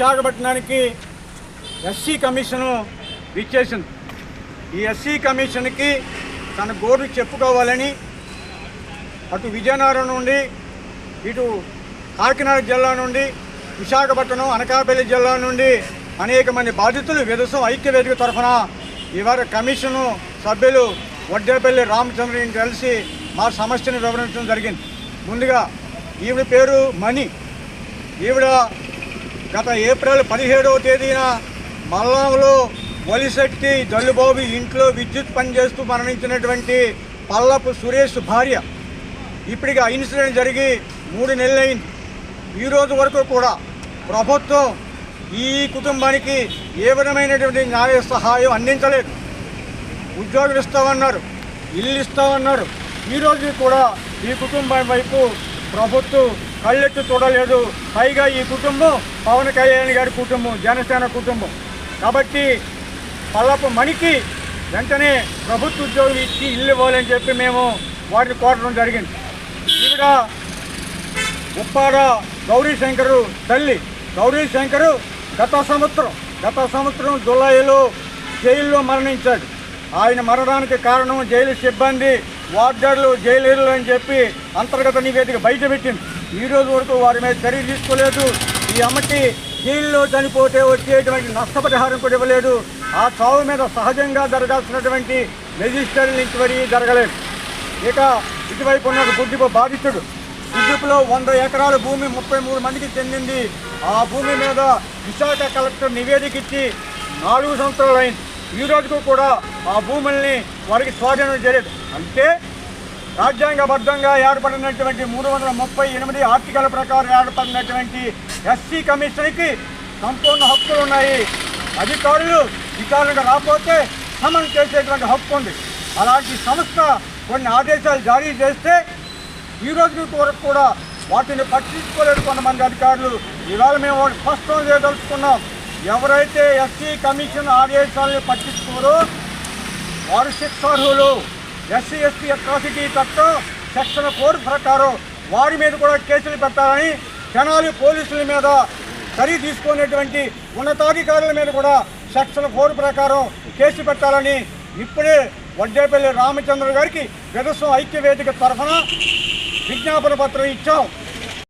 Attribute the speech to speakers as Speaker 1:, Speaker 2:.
Speaker 1: విశాఖపట్నానికి SC commission విచ్చేసింది. ఈ SC కమిషన్కి తన గోర్లు చెప్పుకోవాలని అటు విజయనగరం నుండి ఇటు కాకినాడ జిల్లా నుండి విశాఖపట్నం అనకాపల్లి జిల్లా నుండి అనేక మంది బాధితులు విదసం ఐక్యవేదిక తరఫున ఇవాళ కమిషను సభ్యులు వడ్డేపల్లి రామచంద్రుని కలిసి మా సమస్యను వివరించడం జరిగింది. ముందుగా ఈవిడ పేరు మణి. ఈవిడ గత ఏప్రిల్ పదిహేడవ తేదీన మల్లంలో వలిశెట్టి జల్లుబాబు ఇంట్లో విద్యుత్ పనిచేస్తూ మరణించినటువంటి పల్లపు సురేష్ భార్య. ఇప్పటికి ఆ ఇన్సిడెంట్ జరిగి మూడు నెలలైంది. ఈ రోజు వరకు కూడా ప్రభుత్వం ఈ కుటుంబానికి ఏ విధమైనటువంటి న్యాయ సహాయం అందించలేదు. ఉద్యోగం ఇస్తామన్నారు ఇల్లు ఇస్తామన్నారు. ఈ రోజు కూడా ఈ కుటుంబం వైపు ప్రభుత్వం కళ్ళెత్తి చూడలేదు. పైగా ఈ కుటుంబం పవన్ కళ్యాణ్ గారి కుటుంబం జనసేన కుటుంబం. కాబట్టి పల్లపు మణికి వెంటనే ప్రభుత్వ ఉద్యోగం ఇచ్చి ఇల్లు ఇవ్వాలని చెప్పి మేము వారిని కోరడం జరిగింది. ఈవిడ ఉప్పాడ గౌరీ శంకరు తల్లి. గౌరీ శంకరు గత సంవత్సరం గత సంవత్సరం జులైలో జైల్లో మరణించాడు. ఆయన మరణానికి కారణం జైలు సిబ్బంది వార్డర్లు జైలు అని చెప్పి అంతర్గత నివేదిక బయటపెట్టింది. ఈ రోజు వరకు వారి మీద చర్య తీసుకోలేదు. ఈ అమ్మకి జైల్లో చనిపోతే వచ్చేటువంటి నష్టపరిహారం కూడా ఇవ్వలేదు. ఆ చావు మీద సహజంగా జరగాల్సినటువంటి మెజిస్ట్రేట్ ఇంక్వైరీ జరగలేదు. ఇక ఇటువైపు ఉన్న గుడ్డిపు బాధితుడు. గుడ్డిపులో వంద ఎకరాల భూమి ముప్పై మూడు మందికి చెందింది. ఆ భూమి మీద విశాఖ కలెక్టర్ నివేదిక ఇచ్చి నాలుగు సంవత్సరాలు అయింది ఈ రోజుకు కూడా ఆ భూముల్ని వారికి స్వాధీనం చేయలేదు. అంటే రాజ్యాంగబద్ధంగా ఏర్పడినటువంటి మూడు వందల ముప్పై ఎనిమిది ఆర్టికల్ ప్రకారం ఏర్పడినటువంటి ఎస్సీ కమిషన్కి సంపూర్ణ హక్కులు ఉన్నాయి. అధికారులు విచారణకు రాకపోతే సమన్ చేసేటువంటి హక్కు ఉంది. అలాంటి సంస్థ కొన్ని ఆదేశాలు జారీ చేస్తే ఈ రోజు వరకు కూడా వాటిని పట్టించుకోలేరు కొంతమంది అధికారులు. ఇవాళ మేము స్పష్టం చేయదలుచుకున్నాం. ఎవరైతే ఎస్సీ కమిషన్ ఆదేశాలను పట్టించుకోరో వారు శిక్షార్హులు. ఎస్సీ ఎస్టీ అట్రాసిటీ చట్టం సెక్షన్ కోడ్ ప్రకారం వారి మీద కూడా కేసులు పెట్టాలని తెనాలి పోలీసుల మీద చర్య తీసుకునేటువంటి ఉన్నతాధికారుల మీద కూడా సెక్షన్ ఫోర్ ప్రకారం కేసు పెట్టాలని ఇప్పుడే వడ్డేపల్లి రామచంద్ర గారికి విదసం ఐక్య వేదిక తరఫున విజ్ఞాపన పత్రం ఇచ్చాం.